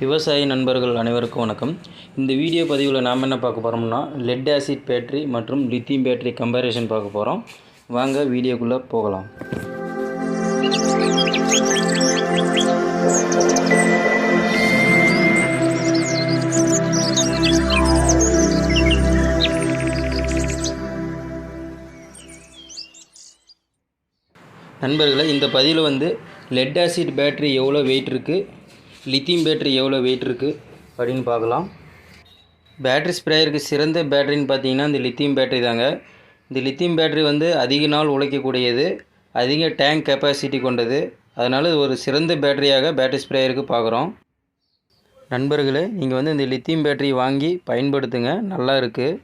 விவசாய நண்பர்கள் அனைவருக்கும் வணக்கம். இந்த வீடியோ பதிவில் நாம் என்ன பார்க்க போகிறோம்னா லெட் ஆசிட் பேட்டரி மற்றும் லித்தியம் பேட்டரி கம்பேரிசன் பார்க்க போகிறோம் வாங்க வீடியோக்குள்ளே போகலாம். நண்பர்களை இந்த பதிவில் வந்து லெட் ஆசிட் பேட்டரி எவ்வளோ வெயிட் இருக்குது லித்தியம் பேட்டரி எவ்வளோ வெயிட் இருக்குது அப்படின்னு பார்க்கலாம். பேட்ரி ஸ்ப்ரேயருக்கு சிறந்த பேட்டரின்னு பார்த்தீங்கன்னா இந்த லித்தியம் பேட்டரி தாங்க. இந்த லித்தியம் பேட்டரி வந்து அதிக நாள் உழைக்கக்கூடியது. அதிக டேங்க் கெப்பாசிட்டி கொண்டது. அதனால் இது ஒரு சிறந்த பேட்டரியாக பேட்டரி ஸ்ப்ரேயருக்கு பார்க்குறோம். நண்பர்களே நீங்கள் வந்து இந்த லித்தியம் பேட்டரி வாங்கி பயன்படுத்துங்க. நல்லா இருக்குது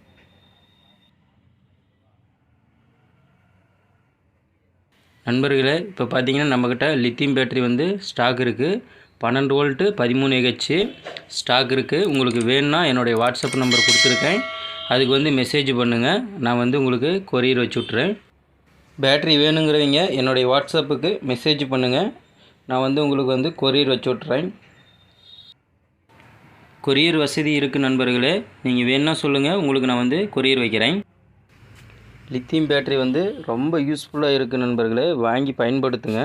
நண்பர்களே இப்போ பார்த்தீங்கன்னா நம்மக்கிட்ட லித்தியம் பேட்டரி வந்து ஸ்டாக் இருக்குது பன்னெண்டு வோல்ட்டு பதிமூணு ஹெச் ஸ்டாக் இருக்குது உங்களுக்கு வேணும்னா என்னுடைய வாட்ஸ்அப் நம்பர் கொடுத்துருக்கேன். அதுக்கு வந்து மெசேஜ் பண்ணுங்கள் நான் வந்து உங்களுக்கு கொரியர் வச்சு விட்றேன் பேட்டரி வேணுங்கிறவங்க என்னுடைய வாட்ஸ்அப்புக்கு மெசேஜ் பண்ணுங்கள் நான் வந்து உங்களுக்கு வந்து கொரியர் வச்சு விட்றேன் கொரியர் வசதி இருக்குது நண்பர்களே. நீங்கள் வேணும்னா சொல்லுங்கள் உங்களுக்கு நான் வந்து கொரியர் வைக்கிறேன். லித்தியம் பேட்டரி வந்து ரொம்ப யூஸ்ஃபுல்லாக இருக்குது நண்பர்களே. வாங்கி பயன்படுத்துங்க.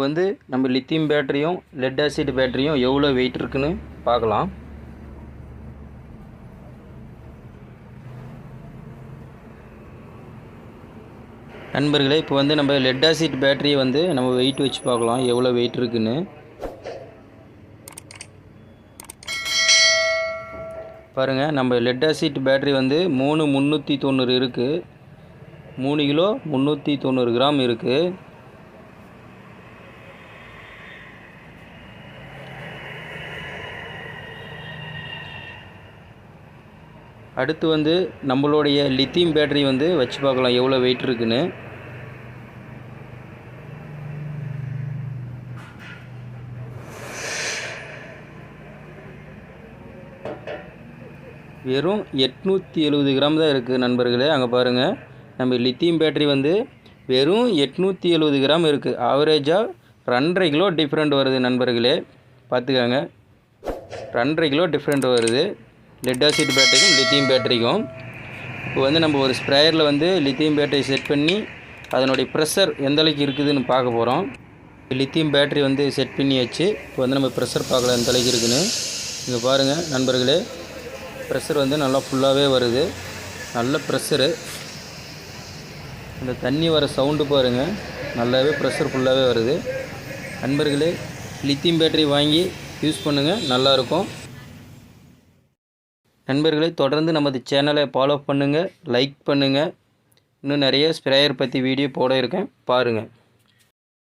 வந்து நம்ம லித்தியம் பேட்டரியும் லெட் ஆசிட் பேட்டரியும் எவ்வளோ வெயிட் இருக்குன்னு பார்க்கலாம். நண்பர்களே இப்போ வந்து நம்ம லெட் ஆசிட் பேட்டரியை வந்து நம்ம வெயிட் வச்சு பார்க்கலாம் எவ்வளோ வெயிட் இருக்குன்னு. பாருங்கள் நம்ம லெட் ஆசிட் பேட்டரி வந்து மூணு முந்நூற்றி தொண்ணூறு இருக்குது மூணு கிலோ முந்நூற்றி தொண்ணூறு கிராம் இருக்குது அடுத்து வந்து நம்மளுடைய லித்தியம் பேட்டரி வந்து வச்சு பார்க்கலாம் எவ்வளோ வெயிட் இருக்குன்னு. வெறும் எட்நூற்றி எழுபது கிராம் தான் இருக்குது நண்பர்களே அங்கே பாருங்கள் நம்ம லித்தியம் பேட்டரி வந்து வெறும் எட்நூற்றி எழுபது கிராம் இருக்குது ஆவரேஜாக ரெண்டரை கிலோ டிஃப்ரெண்ட் வருது நண்பர்களே. பார்த்துக்கோங்க. ரெண்டரை கிலோ டிஃப்ரெண்ட் வருது. லெட் ஆசிட் பேட்டரிக்கும் லித்தியம் பேட்டரிக்கும் இப்போ வந்து நம்ம ஒரு ஸ்ப்ரேயரில் வந்து லித்தியம் பேட்டரி செட் பண்ணி அதனுடைய ப்ரெஷர் எந்த அளவுக்கு இருக்குதுன்னு பார்க்க போகிறோம் லித்தியம் பேட்டரி வந்து செட் பண்ணியாச்சு. இப்போ வந்து நம்ம ப்ரெஷர் பார்க்கலாம் எந்த அளவுக்கு இருக்குன்னு இங்கே பாருங்கள் நண்பர்களே. ப்ரெஷர் வந்து நல்லா ஃபுல்லாகவே வருது. நல்ல ப்ரெஷரு இந்த தண்ணி வர சவுண்டு பாருங்கள் நல்லாவே ப்ரெஷர் ஃபுல்லாகவே வருது. நண்பர்களே லித்தியம் பேட்டரி வாங்கி யூஸ் பண்ணுங்கள் நல்லாயிருக்கும் நண்பர்களை தொடர்ந்து நமது சேனலை ஃபாலோ பண்ணுங்கள் லைக் பண்ணுங்கள் இன்னும் நிறைய ஸ்ப்ரேயர் பற்றி வீடியோ போட இருக்கேன். பாருங்கள்